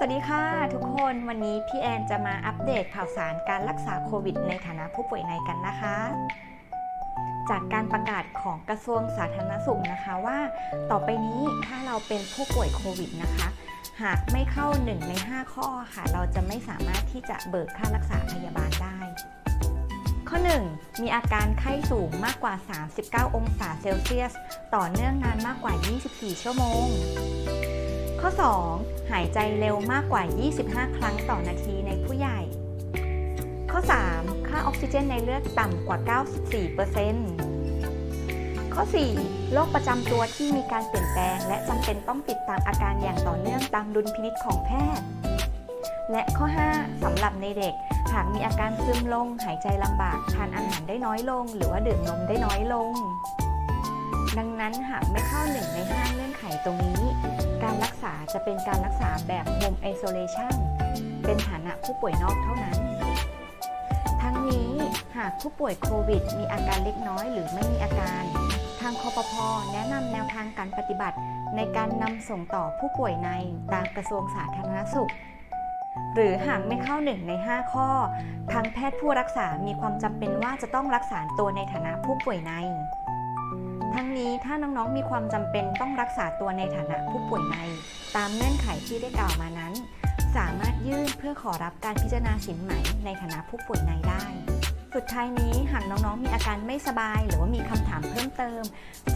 สวัสดีค่ะทุกคนวันนี้พี่แอนจะมาอัปเดตข่าวสารการรักษาโควิด ในฐานะผู้ป่วยในกันนะคะ จากการประกาศของกระทรวงสาธารณสุขนะคะว่า ต่อไปนี้ถ้าเราเป็นผู้ป่วยโควิดนะคะ หากไม่เข้า 1 ใน 5 ข้อค่ะ เราจะไม่สามารถที่จะเบิกค่ารักษาพยาบาลได้ ข้อ 1 มีอาการไข้สูงมากกว่า 39 องศาเซลเซียส ต่อเนื่องนานมากกว่า 24 ชั่วโมง ข้อ 2 หายใจเร็วมากกว่า 25 ครั้งต่อนาทีในผู้ใหญ่ ข้อ 3 ค่าออกซิเจนในเลือดต่ำกว่า 94%ข้อ 4 โรคประจำตัวที่มีการเปลี่ยนแปลง และจำเป็นต้องติดตามอาการอย่างต่อเนื่องตามดุลพินิจของแพทย์ และข้อ 5 สำหรับในเด็ก หากมีอาการซึมลง หายใจลำบาก ทานอาหารได้น้อยลง หรือว่าดื่มนมได้น้อยลง ดังนั้นหากไม่เข้าหนึ่งในห้าเงื่อนไขตรงนี้ การรักษาจะเป็นการรักษาแบบ Home Isolation เป็นฐานะผู้ป่วยนอกเท่านั้น ทั้งนี้หากผู้ป่วยโควิด มีอาการเล็กน้อยหรือไม่มีอาการ ทางคอปพอแนะนำแนวทางการปฏิบัติ ในการนำส่งต่อผู้ป่วยในตามกระทรวงสาธารณสุขหรือหากไม่เข้าหนึ่งใน 5 ข้อ ทางแพทย์ผู้รักษามีความจำเป็นว่าจะต้องรักษาตัวในฐานะผู้ป่วยใน ทั้งนี้ถ้าน้องๆมีความจำเป็นต้องรักษาตัวในฐานะผู้ป่วยใน ตามเงื่อนไขที่ได้กล่าวมานั้น สามารถยื่นเพื่อขอรับการพิจารณาสินไหมในฐานะผู้ป่วยในได้ สุดท้ายนี้หากน้องๆมีอาการไม่สบาย หรือว่ามีคำถามเพิ่มเติม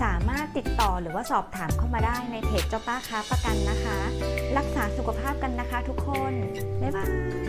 สามารถติดต่อหรือว่าสอบถามเข้ามาได้ในเพจเจ้าป้าค้าประกันนะคะ รักษาสุขภาพกันนะคะทุกคนบ๊ายบาย